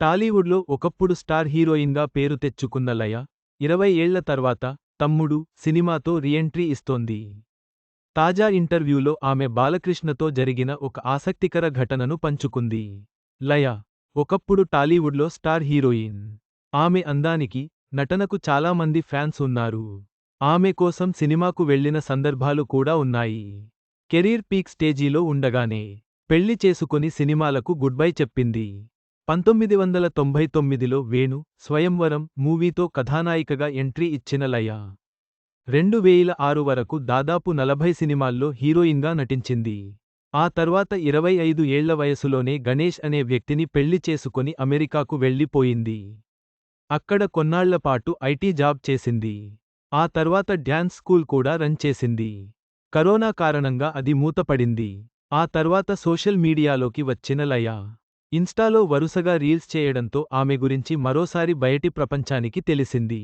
టాలీవుడ్లో ఒకప్పుడు స్టార్ హీరోయిన్గా పేరు తెచ్చుకున్న లయ ఇరవై ఏళ్ళ తర్వాత తమ్ముడు సినిమాతో రీఎంట్రీ ఇస్తోంది. తాజా ఇంటర్వ్యూలో ఆమె బాలకృష్ణతో జరిగిన ఒక ఆసక్తికర ఘటనను పంచుకుంది. లయ ఒకప్పుడు టాలీవుడ్లో స్టార్ హీరోయిన్. ఆమె అందానికి నటనకు చాలామంది ఫ్యాన్స్ ఉన్నారు. ఆమె కోసం సినిమాకు వెళ్ళిన సందర్భాలు కూడా ఉన్నాయి. కెరీర్ పీక్ స్టేజీలో ఉండగానే పెళ్ళి చేసుకొని సినిమాలకు గుడ్బై చెప్పింది. పంతొమ్మిది వందల తొంభై తొమ్మిదిలో వేణు స్వయంవరం మూవీతో కథానాయికగా ఎంట్రీ ఇచ్చిన లయ రెండు వేల ఆరు వరకు దాదాపు నలభై సినిమాల్లో హీరోయిన్గా నటించింది. ఆ తర్వాత ఇరవై ఐదు ఏళ్ళ వయసులోనే గణేష్ అనే వ్యక్తిని పెళ్ళి చేసుకొని అమెరికాకు వెళ్ళిపోయింది అక్కడ కొన్నాళ్ళపాటు ఐటీ జాబ్ చేసింది. ఆ తర్వాత డ్యాన్స్ స్కూల్ కూడా రన్ చేసింది. కరోనా కారణంగా అది మూతపడింది. ఆ తర్వాత సోషల్ మీడియాలోకి వచ్చిన లయ ఇన్స్టాలో వరుసగా రీల్స్ చేయడంతో ఆమె గురించి మరోసారి బయటి ప్రపంచానికి తెలిసింది.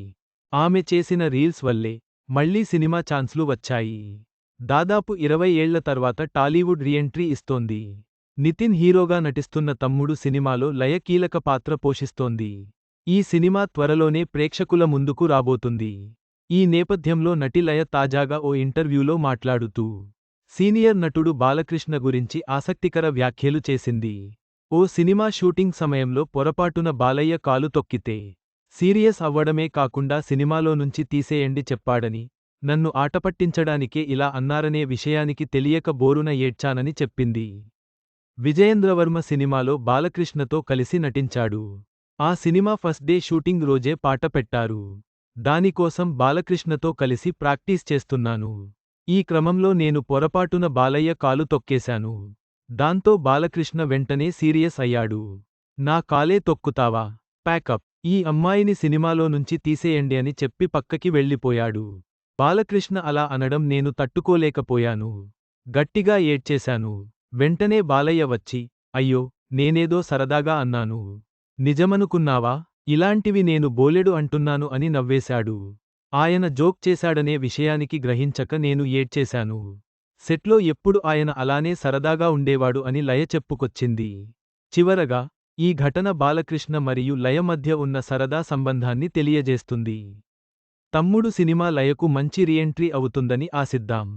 ఆమె చేసిన రీల్స్ వల్లే మళ్ళీ సినిమా ఛాన్స్లు వచ్చాయి. దాదాపు ఇరవై ఏళ్ళ తర్వాత టాలీవుడ్ రీఎంట్రీ ఇస్తోంది. నితిన్ హీరోగా నటిస్తున్న తమ్ముడు సినిమాలో లయ కీలక పాత్ర పోషిస్తోంది. ఈ సినిమా త్వరలోనే ప్రేక్షకుల ముందుకు రాబోతుంది. ఈ నేపథ్యంలో నటి లయ తాజాగా ఓ ఇంటర్వ్యూలో మాట్లాడుతూ సీనియర్ నటుడు బాలకృష్ణ గురించి ఆసక్తికర వ్యాఖ్యలు చేసింది. ఓ సినిమా షూటింగ్ సమయంలో పొరపాటున బాలయ్య కాలు తొక్కితే సీరియస్ అవ్వడమే కాకుండా సినిమాలో నుంచి తీసేయండి చెప్పాడని నన్ను ఆటపట్టించడానికే ఇలా అన్నారనే విషయానికి తెలియక బోరున ఏడ్చానని చెప్పింది. విజయేంద్రవర్మ సినిమాలో బాలకృష్ణతో కలిసి నటించాడు. ఆ సినిమా ఫస్ట్ డే షూటింగ్ రోజే పాట పెట్టారు. దానికోసం బాలకృష్ణతో కలిసి ప్రాక్టీస్ చేస్తున్నాను. ఈ క్రమంలో నేను పొరపాటున బాలయ్య కాలు తొక్కేశాను. దాంతో బాలకృష్ణ వెంటనే సీరియస్ అయ్యాడు. నా కాలే తొక్కుతావా? ప్యాకప్ ఈ అమ్మాయిని సినిమాలో నుంచి తీసేయండి అని చెప్పి పక్కకి వెళ్ళిపోయాడు. బాలకృష్ణ అలా అనడం నేను తట్టుకోలేకపోయాను. గట్టిగా ఏడ్చేశాను. వెంటనే బాలయ్య వచ్చి అయ్యో నేనేదో సరదాగా అన్నాను. నిజమనుకున్నావా? ఇలాంటివి నేను బోలెడు అంటున్నాను అని నవ్వేశాడు. ఆయన జోక్ చేశాడనే విషయానికి గ్రహించక నేను ఏడ్చేశాను. సెట్లో ఎప్పుడు ఆయన అలానే సరదాగా ఉండేవాడు అని లయ చెప్పుకొచ్చింది. చివరగా ఈ ఘటన బాలకృష్ణ మరియు లయ మధ్య ఉన్న సరదా సంబంధాన్ని తెలియజేస్తుంది. తమ్ముడు సినిమా లయకు మంచి రీఎంట్రీ అవుతుందని ఆశిద్దాం.